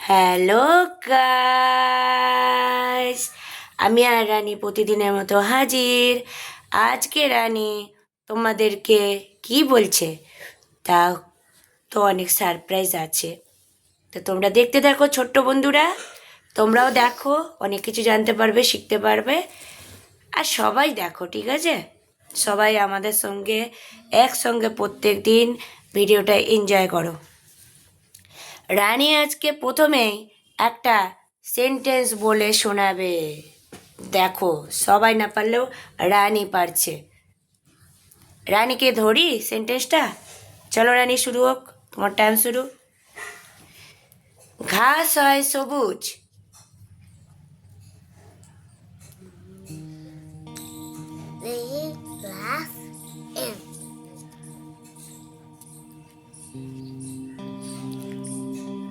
Hello guys আমি আর রানী প্রতিদিনের মতো হাজির। আজকে রানী তোমাদেরকে কি বলছে? তা তো অনেক সারপ্রাইজ আছে। তো তোমরা দেখতে দেখো, ছোট্ট বন্ধুরা। তোমরাও দেখো, অনেক কিছু জানতে পারবে, শিখতে পারবে। আর সবাই দেখো, ঠিক আছে? সবাই আমাদের সঙ্গে, একসঙ্গে প্রত্যেক দিন ভিডিওটা এনজয় করো। রানী আজকে প্রথমেই একটা সেন্টেন্স বলে শোনাবে। দেখো, সবাই না পারলেও রানী পারছে। রানীকে ধরি সেন্টেন্সটা চলো রানী শুরু হোক, তোমার টাইম শুরু। ঘাস হয় সবুজ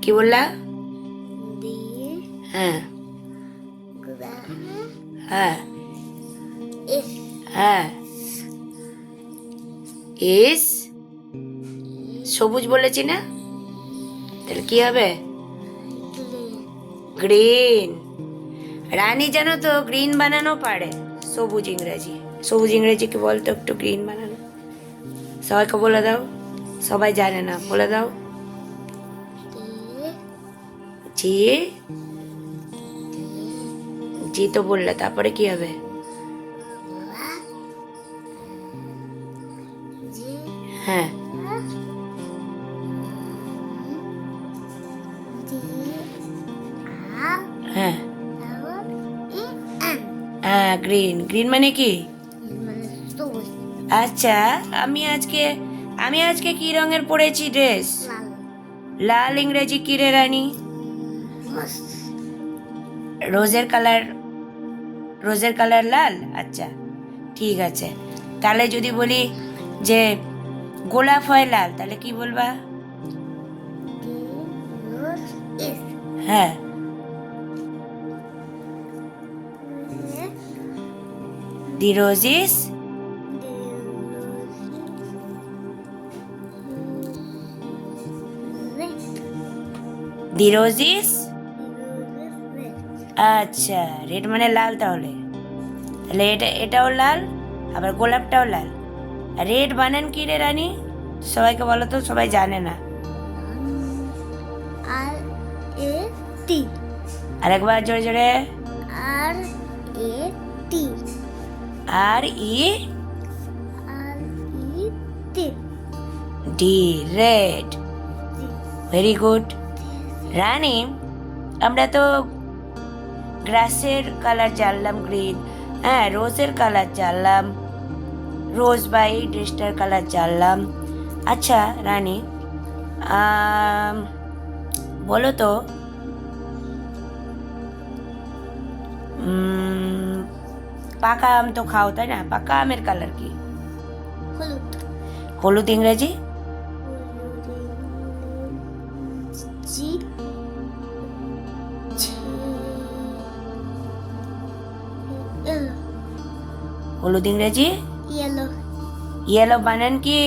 কি বললা? হ্যাঁ। হ্যাঁ। হ্যাঁ। ইস সবুজ বলেছি না? তাহলে কি হবে. গ্রিন। রানী জানো তো গ্রিন বানানো পারে। সবুজ ইংরেজি। সবুজ ইংরেজি কি বলতো একটু গ্রিন বানানো। সবাইকে বলে দাও। সবাই জানে না বলে দাও। জি। জি তো বললে তারপরে কি হবে? হ্যাঁ। হ্যাঁ। n হ্যাঁ গ্রিন গ্রিন মানে কি? আচ্ছা আমি আজকে আমি আজকে কি রঙের পরেছি ড্রেস লাল। ইংরেজি কি রে রোজের কালার রোজের কালার লাল? আচ্ছা ঠিক আছে। তাহলে যদি বলি যে গোলাপ হয় লাল, তাহলে কি বলবা? হ্যাঁ। দি রোজিস দি রোজিস আচ্ছা রেড মানে লাল তাহলে। তাহলে এটা এটাও লাল আবার গোলাপটাও লাল। রেড বানান কি রে রানী? সবাইকে বলো তো সবাই জানে না। আর এ টি। আরেকবার জোরে জোরে। R A T. R E? R E T. D red very good Rani আমরা তো গ্রাসের কালার জানলাম গ্রিন হ্যাঁ রোজের কালার জানলাম রোজ বাই ড্রেসটার কালার জানলাম। আচ্ছা রানী বলো তো। পাকা আম তো খাও তাই না? পাকা আমের কালার কি? হলুদ। হলুদ ইংরেজি? জি হলুদ ইংরেজি? ইয়েলো ইয়েলো বানান কি?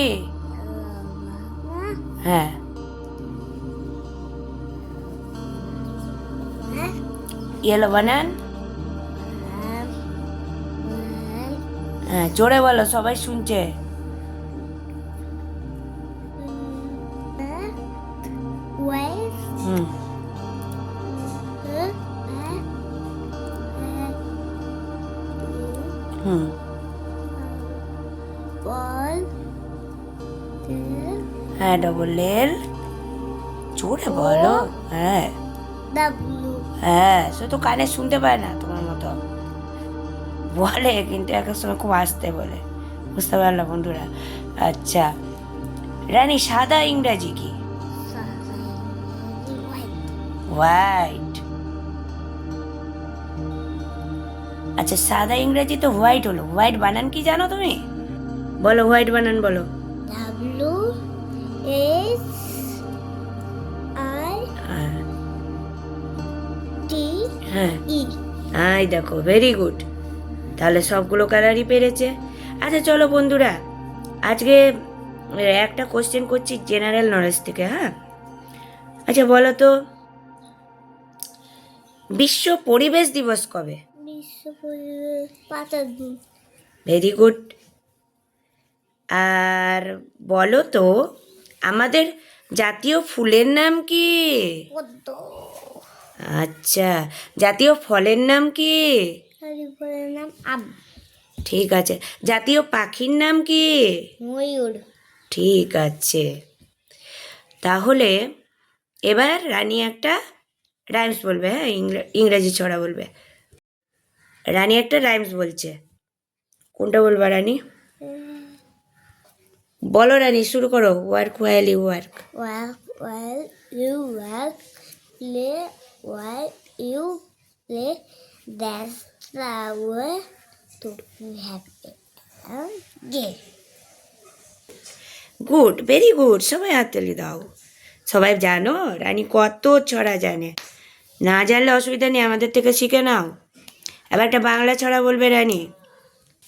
হ্যাঁ। ইয়েলো বানান? হ্যাঁ জোরে বলো সবাই শুনছে। হুম। হুম। হ্যাঁ ডবল এল জোরে বলো হ্যাঁ। হ্যাঁ সে তো কানে শুনতে পায় না তোমার মতো। বলে কিন্তু এক সময় খুব আসতে বলে। বুঝতে পারল বন্ধুরা? আচ্ছা রানী সাদা ইংরাজি কি? হোয়াইট আচ্ছা সাদা ইংরেজি তো হোয়াইট হলো। হোয়াইট বানান কি জানো তুমি? বলো হোয়াইট বানান বলো। ডাব্লু এস আই হ্যাঁ টি হ্যাঁ। আই দেখো ভেরি গুড তাহলে সবগুলো কালারই পেরেছে। আচ্ছা চলো বন্ধুরা আজকে একটা কোশ্চেন করছি জেনারেল নলেজ থেকে হ্যাঁ? আচ্ছা বলো তো বিশ্ব পরিবেশ দিবস কবে? বিশ্ব পরিবেশ পাতার দিন ভেরি গুড আর বলো তো আমাদের জাতীয় ফুলের নাম কি? আচ্ছা জাতীয় ফলের নাম কি? নাম আম। ঠিক আছে জাতীয় পাখির নাম কি? ময়ূর। ঠিক আছে। তাহলে এবার রানী একটা রাইমস বলবে হ্যাঁ? ইংরে- ইংরেজি ছড়া বলবে। রানী একটা রাইমস বলছে। কোনটা বলবা রানী? বলো রানী শুরু করো। Work while you work you work, play while you play. That's the way to be happy and gay. Good very good সবাই হাততালি দাও। সবাই জানো রানী কত ছড়া জানে। না জানলে অসুবিধা নেই আমাদের থেকে শিখে নাও। এবার একটা বাংলা ছড়া বলবে রানী।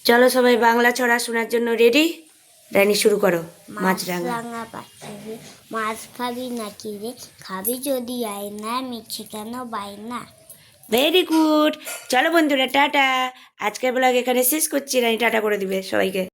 চলো সবাই বাংলা ছড়া শোনার জন্য রেডি রানী শুরু করো মাছ রাঙা। পাখি মাছ খাবি নাকি রে? খাবি যদি আয় না মিছে কেন বাই না? ভেরি গুড চলো বন্ধুরা টাটা। আজকের ব্লগ এখানে শেষ করছি। রানি টাটা করে দিবে সবাইকে।